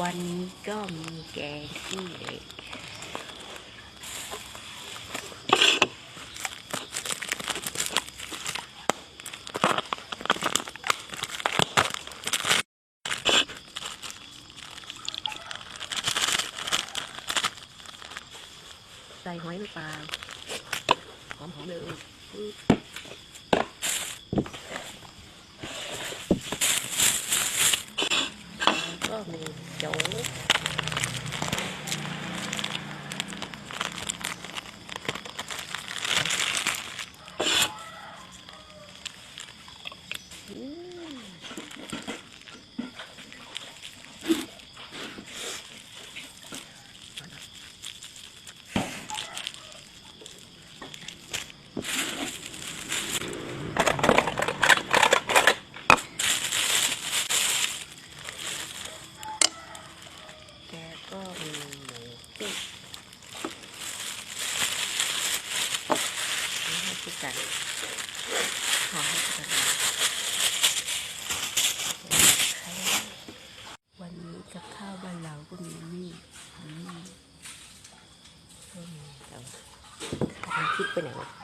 วันนี้ก็มีแกงขี้เหล็กใส่หอยลงไปหอมหอมๆเลย chủ Thank you. นี่ให้พี่กันขอให้กันวันนี้กับข้าวบ้านเราก็มีนี่นี่ก็มีแต่ทำคลิปไปไหนวะ